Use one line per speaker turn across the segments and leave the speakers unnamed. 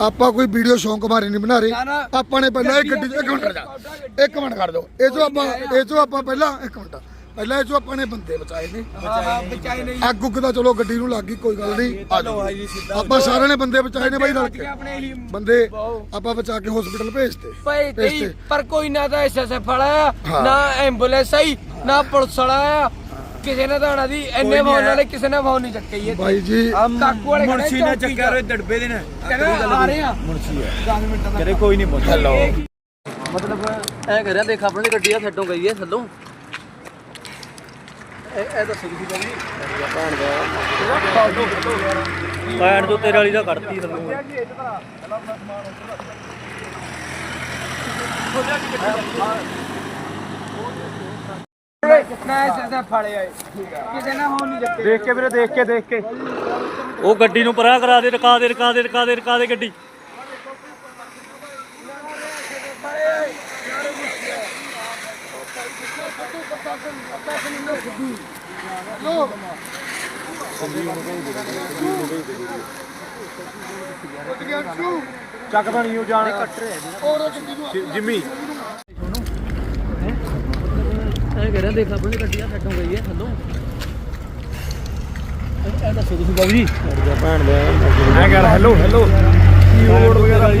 ਆਪਾਂ ਕੋਈ ਵੀਡੀਓ ਸ਼ੌਂਕ ਮਾਰੇ ਨਹੀਂ ਬਣਾ ਰਹੇ।
ਨਾ, ਨਾ।
ਆਪਾਂ ਨੇ ਪਹਿਲਾਂ ਇਹ ਗੱਡੀ ਇੱਕ ਮਿੰਟ ਜਾ। ਇੱਕ ਮਿੰਟ ਕਰ ਦਿਓ ਇਹ ਤੋਂ ਆਪਾਂ ਇਹ ਤੋਂ ਆਪਾਂ ਪਹਿਲਾਂ ਇੱਕ ਮਿੰਟ। ਪਹਿਲਾਂ ਇਹ ਤੋਂ ਆਪਾਂ ਨੇ ਬੰਦੇ ਬਚਾਏ ਨੇ।
ਬਚਾਈ ਨਹੀਂ
ਅੱਗ ਉੱਗ ਦਾ ਚਲੋ ਗੱਡੀ ਨੂੰ ਲੱਗ ਗਈ ਕੋਈ ਗੱਲ ਨਹੀਂ। ਆਪਾਂ ਸਾਰਿਆਂ ਨੇ ਬੰਦੇ ਬਚਾਏ ਨੇ ਬਾਈ ਰਲ ਕੇ। ਬੰਦੇ ਆਪਾਂ ਬਚਾ ਕੇ ਹਸਪੀਟਲ ਭੇਜਤੇ।
ਪਏ
ਭੇਜ
ਗਈ
ਤੇ।
ਪਰ ਕੋਈ ਨਾ ਤਾਂ ਐਸਐਸਐਫ ਵਾਲਾ। ਨਾ ਐਂਬੂਲੈਂਸ ਆਈ ਨਾ ਪੁਲਿਸ ਵਾਲਾ ਆਇਆ ਕਿਸੇ ਨੇ ਤਾਂ ਆਣਾ ਦੀ ਇੰਨੇ ਫੋਨ ਵਾਲੇ ਕਿਸੇ ਨੇ ਫੋਨ ਨਹੀਂ ਚੱਕੇ ਇਹ
ਬਾਈ ਜੀ
ਕਾਕੂ ਵਾਲੇ
ਮੁਨਸ਼ੀ ਨੇ
ਚੌਕੀ
ਚੱਕਿਆ
ਚ।
ਰੇ ਦੜਬੇ ਦੇ ਨੇ
ਕਹਿੰਦਾ ਆ ਰਹੇ ਆ।
ਮੁਨਸ਼ੀ ਹੈ।
10 ਮਿੰਟਾਂ ਦਾ
ਕਰੇ ਕੋਈ ਨਹੀਂ ਪਹੁੰਚਿਆ।
ਹੈਲੋ।
ਮਤਲਬ ਐ ਕਰਿਆ ਦੇਖ ਆਪਣੀ ਦੀ ਗੱਡੀ ਆ ਥੱਡੋਂ ਗਈ ਹੈ ਥੱਲੋਂ। ਇਹ ਦੱਸੋ ਤੁਸੀਂ ਜੀ ਪੈਣ ਤੋਂ ਤੇਰੇ ਵਾਲੀ ਦਾ ਕੱਢਤੀ ਥੱਲੋਂ।
ਆਏ ਕਿਸੇ ਨਹੀਂ ਚੱਕੇ
ਦੇਖ ਕੇ ਵੀਰੇ ਦੇਖ ਕੇ ਦੇਖ ਕੇ।
ਉਹ ਗੱਡੀ ਨੂੰ ਪਰਾਂ ਕਰਾ ਦੇ ਰਕਾ ਦੇ ਰਕਾ ਦੇ ਰਕਾ ਦੇ ਰਕਾ ਦੇ ਗੱਡੀ।
ਚੱਕਦਾ ਨਹੀਂ ਉਹ ਜਾਣ। ਜਿੰਮੀ।
ਐ ਕਰਿਆ ਦੇਖ ਆਪਣੀ ਦੀ ਗੱਡੀ ਆ ਥੱਡੋਂ ਗਈ ਹੈ ਥੱਲੋਂ। ਦੱਸੋ ਤੁਸੀਂ ਬਾਬੂ ਜੀ।
ਐ ਕਰ ਹੈਲੋ ਹੈਲੋ ਕੀਬੋਰਡ ਵਗੈਰਾ
ਵਾਲੀ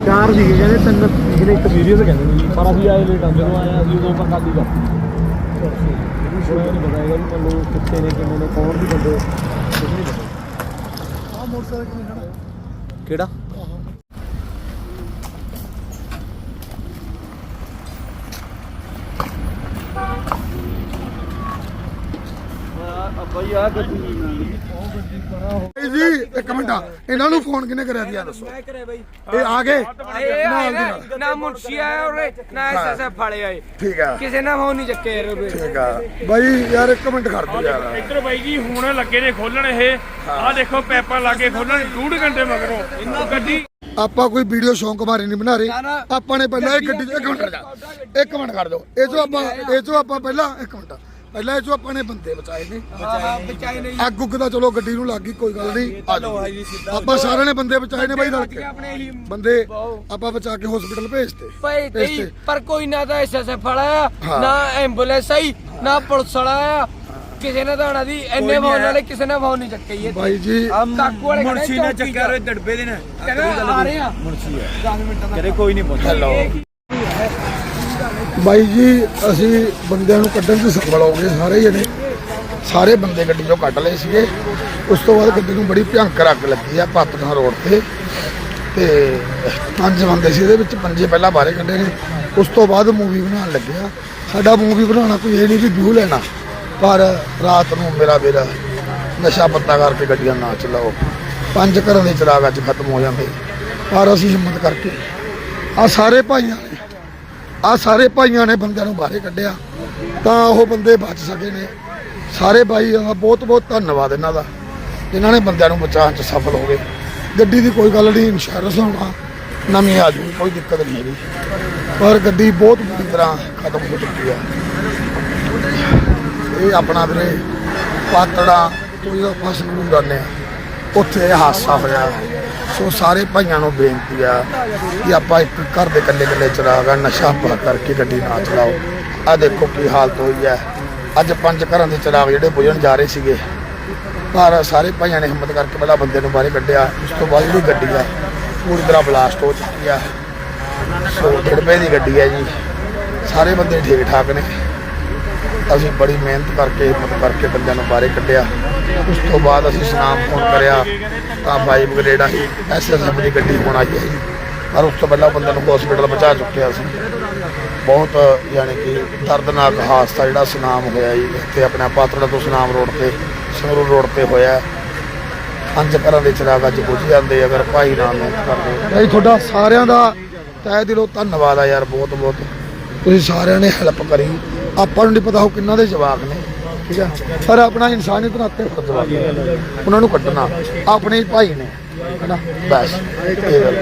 ਚਾਰ ਸੀਗੇ ਕਹਿੰਦੇ ਤਿੰਨ ਜਿਹੜੇ ਇੱਕ ਸੀਰੀਅਸ ਕਹਿੰਦੇ ਨੇ ਜੀ। ਪਰ ਅਸੀਂ ਆਏ ਲੇਟ ਆ ਜਦੋਂ ਆਏ ਅਸੀਂ ਉਦੋਂ ਪਰ ਖਾਲੀ ਕਰ ਕੋਈ ਨਹੀਂ ਪਤਾ ਹੈਗਾ ਵੀ ਮੰਨ ਲਓ ਕਿੱਥੇ ਨੇ ਕਿੰਨੇ ਨੇ ਕੌਣ ਵੀ ਬੰਦੇ ਕੁਝ ਨਹੀਂ ਪਤਾ। ਆ ਮੋਟਰਸਾਈਕਲ ਕਿਵੇਂ ਖੜਾ ਕਿਹੜਾ?
ਬਾਈ ਆ ਗੱਡੀ
ਬਾਈ ਜੀ ਇੱਕ ਮਿੰਟ ਇਹਨਾਂ ਨੂੰ ਫੋਨ ਕਿਹਨੇ ਕਰਿਆ ਦੀ ਆ ਦੱਸੋ।
ਮੈਂ ਕਰੇ ਬਈ।
ਇਹ ਆ ਗਏ?
ਇਹ ਆਏ ਨਾ ਨਾ ਮੁਨਸ਼ੀ ਆਇਆ ਔਰ ਨਾ ਐਸਐਸਐਫ ਵਾਲੇ ਆਏ।
ਠੀਕ ਆ।
ਕਿਸੇ ਨੇ ਫੋਨ ਨਹੀਂ ਚੱਕੇ ਯਾਰ ਉਹਦੇ
ਠੀਕ ਆ। ਬਾਈ ਯਾਰ ਇੱਕ ਮਿੰਟ ਖੜ ਦੋ ਯਾਰ।
ਇੱਧਰ ਬਾਈ ਜੀ ਹੁਣ ਲੱਗੇ ਨੇ ਖੋਲਣ ਇਹ। ਆਹ ਦੇਖੋ ਪੈਪਾਂ ਲਾਗੇ ਖੋਲਣ ਡੂਢ ਘੰਟੇ ਮਗਰੋਂ। ਗੱਡੀ
ਆਪਾਂ ਕੋਈ ਵੀਡੀਓ ਸ਼ੌਂਕ ਮਾਰੇ ਨਹੀਂ ਬਣਾ ਰਹੇ। ਆਪਾਂ ਨੇ ਪਹਿਲਾਂ ਇਹ ਗੱਡੀ ਇੱਕ ਮਿੰਟ ਖੜ ਜਾ। ਇੱਕ ਮਿੰਟ ਕਰ ਦਿਓ ਇਹ ਤੋਂ ਆਪਾਂ ਇਹ ਤੋਂ ਆਪਾਂ ਪਹਿਲਾਂ ਇੱਕ ਮਿੰਟ। ਪਹਿਲਾਂ ਇਹ ਆਪਾਂ ਨੇ ਬੰਦੇ ਬਚਾਏ ਨੇ।
ਬਚਾਈ ਨਹੀਂ
ਅੱਗ ਉੱਗ ਦਾ ਚਲੋ ਗੱਡੀ ਨੂੰ ਲੱਗ ਗਈ ਕੋਈ ਗੱਲ ਨਹੀਂ। ਆ ਜਾਓ ਆਪਾਂ ਸਾਰਿਆਂ ਨੇ ਬੰਦੇ ਬਚਾਏ ਨੇ ਬਾਈ ਰਲ ਕੇ।
ਆਪਣੇ ਹੀ
ਬੰਦੇ ਆਪਾਂ ਬਚਾ ਕੇ ਹਸਪੀਟਲ ਭੇਜਤੇ।
ਪਏ
ਭੇਜ
ਗਈ
ਤੇ।
ਪਰ ਕੋਈ ਨਾ ਤਾਂ ਐਸਐਸਐਫ ਵਾਲਾ ਆਇਆ
ਹਾਂ।
ਨਾ ਐਂਬੂਲੈਂਸ ਆਈ ਨਾ ਪੁਲਿਸ ਵਾਲਾ ਆਇਆ ਕਿਸੇ ਨੇ ਤਾਂ ਆਣਾ ਦੀ ਇੰਨੇ ਫੋਨ ਵਾਲੇ ਕਿਸੇ ਨੇ ਫੋਨ ਨਹੀਂ ਚੱਕੇ ਇਹ
ਬਾਈ ਜੀ
ਕਾਕੂ ਵਾਲੇ
ਮੁਨਸ਼ੀ ਨੇ
ਚੌਕੀ
ਚੱਕਿਆ
ਚ।
ਰੇ ਦੜਬੇ ਦੇ ਨੇ
ਕਹਿੰਦਾ ਆ ਰਹੇ ਆ।
ਮੁਨਸ਼ੀ ਹੈ।
10 ਮਿੰਟਾਂ ਦਾ
ਕਰੇ ਕੋਈ ਨਹੀਂ ਪਹੁੰਚਿਆ।
ਹੈਲੋ। ਬਾਈ ਜੀ, ਅਸੀਂ ਬੰਦਿਆਂ ਨੂੰ ਕੱਢਣ ਦੀ ਸਫਲ ਹੋ ਗਏ ਸਾਰੇ ਜਣੇ। ਸਾਰੇ ਬੰਦੇ ਗੱਡੀ ਚੋਂ ਕੱਢ ਲਏ ਸੀਗੇ। ਉਸ ਤੋਂ ਬਾਅਦ ਗੱਡੀ ਨੂੰ ਬੜੀ ਭਿਆਨਕ ਅੱਗ ਲੱਗੀ ਆ ਪਾਤਕਾਂ ਰੋਡ ਤੇ। ਤੇ ਪੰਜ ਬੰਦੇ ਸੀ ਇਹਦੇ ਵਿੱਚ, ਪੰਜੇ ਪਹਿਲਾਂ ਬਾਹਰੇ ਕੱਢੇ ਨੇ। ਉਸ ਤੋਂ ਬਾਅਦ ਮੂਵੀ ਬਣਾਉਣ ਲੱਗਿਆ ਸਾਡਾ ਮੂਵੀ ਬਣਾਉਣਾ ਕੋਈ ਇਹ ਨਹੀਂ ਵੀ ਵਿਊ ਲੈਣਾ। ਪਰ ਰਾਤ ਨੂੰ ਮੇਰਾ ਵੀਰ ਨਸ਼ਾ ਪੱਤਾ ਕਰਕੇ ਗੱਡੀਆਂ ਨਾ ਚਲਾਓ। ਪੰਜ ਘਰਾਂ ਦੇ ਚਿਰਾਗ ਅੱਜ ਖਤਮ ਹੋ ਜਾਂਦੇ। ਪਰ ਅਸੀਂ ਹਿੰਮਤ ਕਰਕੇ ਆ ਸਾਰੇ ਭਾਈਆਂ ਨੇ ਆ ਸਾਰੇ ਭਾਈਆਂ ਨੇ ਬੰਦਿਆਂ ਨੂੰ ਬਾਹਰੇ ਕੱਢਿਆ। ਤਾਂ ਉਹ ਬੰਦੇ ਬਚ ਸਕੇ ਨੇ। ਸਾਰੇ ਭਾਈ ਦਾ ਬਹੁਤ ਬਹੁਤ ਧੰਨਵਾਦ ਇਹਨਾਂ ਦਾ। ਇਹਨਾਂ ਨੇ ਬੰਦਿਆਂ ਨੂੰ ਬਚਾਉਣ 'ਚ ਸਫਲ ਹੋ ਗਏ। ਗੱਡੀ ਦੀ ਕੋਈ ਗੱਲ ਨਹੀਂ ਇੰਸ਼ੋਰੈਂਸ ਹੋਣਾ। ਨਵੀਂ ਆ ਜੂ ਕੋਈ ਦਿੱਕਤ ਨਹੀਂ ਹੈਗੀ। ਪਰ ਗੱਡੀ ਬਹੁਤ ਬੁਰੀ ਤਰ੍ਹਾਂ ਖਤਮ ਹੋ ਚੁੱਕੀ ਆ। ਇਹ ਆਪਣਾ ਵੀਰੇ, ਪਾਤੜਾ ਤੋਂ ਫਸਲ ਆਪਾਂ ਸੰਗਰੂਰ ਜਾਂਦੇ ਆ। ਉੱਥੇ ਇਹ ਹਾਦਸਾ ਹੋਇਆ। ਸੋ ਸਾਰੇ ਭਾਈਆਂ ਨੂੰ ਬੇਨਤੀ ਆ ਕਿ ਆਪਾਂ ਇੱਕ ਘਰ ਦੇ ਇਕੱਲੇ ਇਕੱਲੇ ਚਰਾਗ ਆ, ਨਸ਼ਾ ਪਾ ਕਰਕੇ ਗੱਡੀ ਨਾ ਚਲਾਓ। ਆ ਦੇਖੋ ਕੀ ਹਾਲਤ ਹੋਈ ਹੈ ਅੱਜ ਪੰਜ ਘਰਾਂ ਦੇ ਚਰਾਗ ਜਿਹੜੇ ਬੁਝਣ ਜਾ ਰਹੇ ਸੀਗੇ। ਪਰ ਸਾਰੇ ਭਾਈਆਂ ਨੇ ਹਿੰਮਤ ਕਰਕੇ ਪਹਿਲਾਂ ਬੰਦੇ ਨੂੰ ਬਾਹਰ ਕੱਢਿਆ। ਉਸ ਤੋਂ ਬਾਅਦ ਜਿਹੜੀ ਗੱਡੀ ਆ, ਪੂਰੀ ਤਰ੍ਹਾਂ ਬਲਾਸਟ ਹੋ ਚੁੱਕੀ ਆ। ਸੋ ਰੁਪਏ ਦੀ ਗੱਡੀ ਹੈ ਜੀ। ਸਾਰੇ ਬੰਦੇ ਠੀਕ ਠਾਕ ਨੇ। ਅਸੀਂ ਬੜੀ ਮਿਹਨਤ ਕਰਕੇ ਹਿੰਮਤ ਕਰਕੇ ਬੰਦਿਆਂ ਨੂੰ ਬਾਹਰੇ ਕੱਢਿਆ। ਉਸ ਤੋਂ ਬਾਅਦ ਅਸੀਂ ਸੁਨਾਮ ਫੋਨ ਕਰਿਆ। ਤਾਂ ਬਾਈ ਬਗਰੇਡਾ ਹੀ ਐਸਐਸਐਫ ਦੀ ਗੱਡੀ ਹੁਣ ਆਈ ਹੈ ਜੀ। ਪਰ ਉਸ ਤੋਂ ਪਹਿਲਾਂ ਬੰਦੇ ਨੂੰ ਹਸਪੀਟਲ ਪਹੁੰਚਾ ਚੁੱਕਿਆ ਸੀ। ਬਹੁਤ, ਯਾਨੀ ਕਿ ਦਰਦਨਾਕ ਹਾਦਸਾ ਜਿਹੜਾ ਸੁਨਾਮ ਹੋਇਆ ਜੀ। ਇੱਥੇ ਆਪਣੇ ਪਾਤੜਾ ਤੋਂ ਸੁਨਾਮ ਰੋਡ ਤੇ, ਸੰਗਰੂਰ ਰੋਡ ਤੇ ਹੋਇਆ। ਪੰਜ ਘਰਾਂ ਦੇ ਚਿਰਾਗ ਅੱਜ ਬੁਝ ਜਾਂਦੇ, ਅਗਰ ਭਾਈ ਨਾਲ ਮਿਹਨਤ ਕਰਦੇ ਭਾਈ ਤੁਹਾਡਾ ਸਾਰਿਆਂ ਦਾ ਤਹਿ ਦਿਲੋਂ ਧੰਨਵਾਦ ਆ ਯਾਰ ਬਹੁਤ ਬਹੁਤ ਤੁਸੀਂ ਸਾਰਿਆਂ ਨੇ ਹੈਲਪ ਕਰੀ। ਆਪਾਂ ਨੂੰ ਨਹੀਂ ਪਤਾ ਉਹ ਕਿੰਨਾ ਦੇ ਜਵਾਕ ਨੇ, ਠੀਕ ਆ? ਪਰ ਆਪਣਾ ਇਨਸਾਨੀਅਤ ਨਾਤੇ ਫਰਜ਼ ਬਣਦਾ ਉਹਨਾਂ ਨੂੰ ਕੱਟਣਾ ਆਪਣੇ ਭਾਈ ਨੇ, ਹਨਾ? ਬਸ, ਇਹ ਗੱਲ